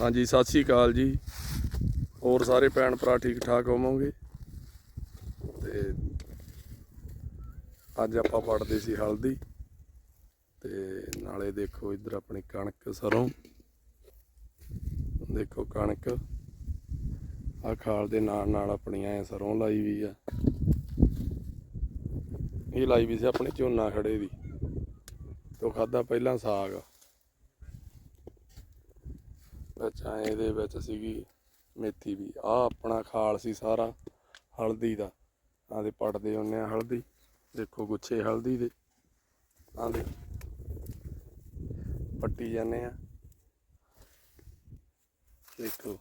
ਹਾਂਜੀ, ਸਤਿ ਸ਼੍ਰੀ ਅਕਾਲ ਜੀ। ਹੋਰ ਸਾਰੇ ਭੈਣ ਭਰਾ ਠੀਕ ਠਾਕ ਹੋਵੋਗੇ? ਤੇ ਅੱਜ ਆਪਾਂ ਪੜਦੇ ਸੀ ਹਲਦੀ। ਤੇ ਨਾਲੇ ਦੇਖੋ ਇੱਧਰ ਆਪਣੀ ਕਣਕ ਸਰੋਂ। ਦੇਖੋ ਕਣਕ। ਆ ਖਾਲ ਦੇ ਨਾਲ ਨਾਲ ਆਪਣੀ ਐ ਸਰੋਂ ਲਾਈ ਵੀ ਆ। ਇਹ ਲਾਈ ਵੀ ਸੀ ਆਪਣੇ ਝੋਨਾ ਖੜੇ ਦੀ। ਤੋਂ ਖਾਦਾ ਪਹਿਲਾਂ ਸਾਗ। ਵਿੱਚ ਐਂ ਇਹਦੇ ਵਿੱਚ ਸੀਗੀ ਮੇਥੀ ਵੀ। ਆ ਆਪਣਾ ਖਾਲ ਸੀ ਸਾਰਾ, ਹਲਦੀ ਦਾ। ਆਦੇ ਪੜਦੇ ਹੁੰਨੇ ਆ ਹਲਦੀ। ਦੇਖੋ ਗੁੱਛੇ ਹਲਦੀ ਦੇ। ਆਦੇ ਪੱਟੀ ਜਾਂਦੇ ਆ। ਦੇਖੋ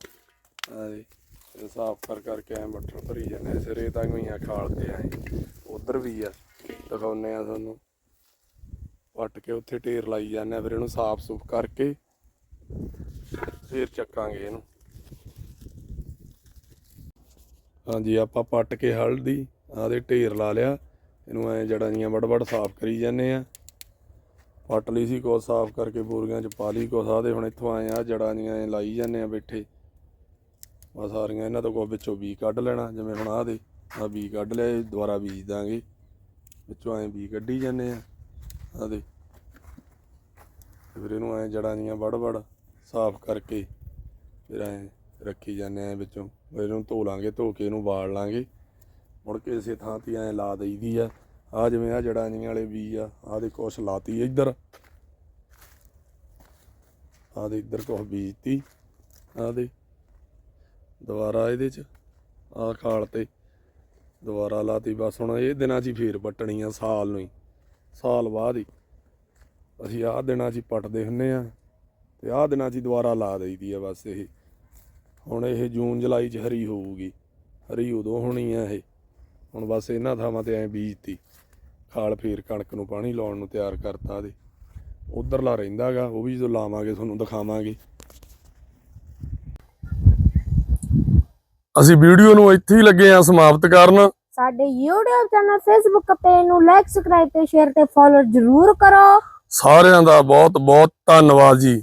ਆਦੇ ਇਹ ਸਾਫ਼ ਕਰ ਕਰਕੇ ਐ ਮਟਰ ਭਰੀ ਜਾਂਦੇ ਆ। ਸਿਰੇ ਤਾਂ ਹੀ ਆ ਖਾਲ ਤੇ ਆਏ ਉਧਰ ਵੀ ਆ ਦਿਖਾਉਨੇ ਆ ਤੁਹਾਨੂੰ। ਵੱਟ ਕੇ ਉੱਥੇ ਢੇਰ ਲਾਈ ਜਾਂਦੇ ਆ, ਫਿਰ ਇਹਨੂੰ ਸਾਫ਼ ਸੁਫ ਕਰਕੇ ਫੇਰ ਚੱਕਾਂਗੇ ਇਹਨੂੰ। ਹਾਂਜੀ, ਆਪਾਂ ਪੱਟ ਕੇ ਹਲਦੀ ਆਦੇ ਢੇਰ ਲਾ ਲਿਆ। ਇਹਨੂੰ ਐ ਜੜਾਂ ਜੀਆਂ ਵੜ ਵੜ ਸਾਫ਼ ਕਰੀ ਜਾਂਦੇ ਆ। ਪੱਟ ਲਈ ਸੀ ਕੋ ਸਾਫ਼ ਕਰਕੇ ਬੋਰੀਆਂ ਚ ਪਾ ਲਈ ਕੋ ਸਾਦੇ ਹੁਣ ਇੱਥੋਂ ਆਏ ਆ ਜੜਾਂ ਜੀਆਂ ਐਂ ਲਾਈ ਜਾਂਦੇ ਆ ਬੈਠੇ। ਆ ਸਾਰੀਆਂ ਇਹਨਾਂ ਤੋਂ ਕੋ ਵਿੱਚੋਂ ਬੀ ਕੱਢ ਲੈਣਾ, ਜਿਵੇਂ ਹੁਣ ਆਹ ਦੇ ਆ ਬੀ ਕੱਢ ਲਿਆ ਦੁਬਾਰਾ ਬੀਜ ਦਾਂਗੇ। ਵਿੱਚੋਂ ਐਂ ਬੀ ਕੱਢੀ ਜਾਂਦੇ ਆ ਆਦੇ ਫਿਰ ਇਹਨੂੰ ਐ ਜੜਾਂ ਜੀਆਂ ਵੜ ਵੜ ਸਾਫ਼ ਕਰਕੇ ਫਿਰ ਐ ਰੱਖੀ ਜਾਂਦੇ ਆ ਵਿੱਚੋਂ। ਇਹਨੂੰ ਧੋ ਲਾਂਗੇ, ਧੋ ਕੇ ਇਹਨੂੰ ਵਾਲ ਲਾਂਗੇ। ਮੁੜ ਕੇ ਇਸੇ ਥਾਂ ਤੇ ਐ ਲਾ ਦਈਦੀ ਆ। ਆ ਜਿਵੇਂ ਆ ਜੜਾਂ ਜੀਆਂ ਵਾਲੇ ਬੀਜ ਆ ਆ ਦੇ ਕੁਛ ਲਾਤੀ ਇੱਧਰ। ਆ ਦੇ ਇੱਧਰ ਕੁਛ ਬੀਜਤੀ ਆ ਦੇ ਦੁਬਾਰਾ ਇਹਦੇ ਚ ਆ ਖਾਲ ਤੇ ਦੁਬਾਰਾ ਲਾਤੀ। ਬਸ ਹੁਣ ਇਹ ਦਿਨਾਂ 'ਚ ਹੀ ਫੇਰ ਪੱਟਣੀ ਆ, ਸਾਲ ਨੂੰ ਹੀ। ਸਾਲ ਬਾਅਦ ਹੀ। ਅਸੀਂ ਆਹ ਦਿਨਾਂ 'ਚ ਹੀ ਪੱਟਦੇ ਹੁੰਨੇ ਆ। ਤੇ ਆਹ ਦਿਨਾਂ 'ਚ ਹੀ ਦੁਬਾਰਾ ਲਾ ਦਈਦੀ ਆ ਬਸ ਇਹ। ਹੁਣ ਇਹ ਜੂਨ ਜੁਲਾਈ 'ਚ ਹਰੀ ਹੋਊਗੀ। ਹਰੀ ਉਦੋਂ ਹੋਣੀ ਆ ਇਹ। ਹੁਣ ਬਸ ਇਹਨਾਂ ਥਾਵਾਂ ਤੇ ਐ ਬੀਜਤੀ। ਖਾਲ ਫੇਰ ਕਣਕ ਨੂੰ ਪਾਣੀ ਲਾਉਣ ਨੂੰ ਤਿਆਰ ਕਰਤਾ ਦੇ ਉਧਰਲਾ ਰਹਿੰਦਾਗਾ ਉਹ ਵੀ ਜਦੋਂ ਲਾਵਾਂਗੇ ਤੁਹਾਨੂੰ ਦਿਖਾਵਾਂਗੇ। ਅਸੀਂ ਵੀਡੀਓ ਨੂੰ ਇੱਥੇ ਹੀ ਲੱਗੇ ਆ ਸਮਾਪਤ ਕਰਨ। ਸਾਡੇ YouTube ਚੈਨਲ Facebook ਪੇਜ ਨੂੰ ਲਾਈਕ ਸਬਸਕ੍ਰਾਈਬ ਤੇ ਸ਼ੇਅਰ ਤੇ ਫੋਲੋ ਜ਼ਰੂਰ ਕਰੋ। ਸਾਰਿਆਂ ਦਾ ਬਹੁਤ ਬਹੁਤ ਧੰਨਵਾਦ ਜੀ।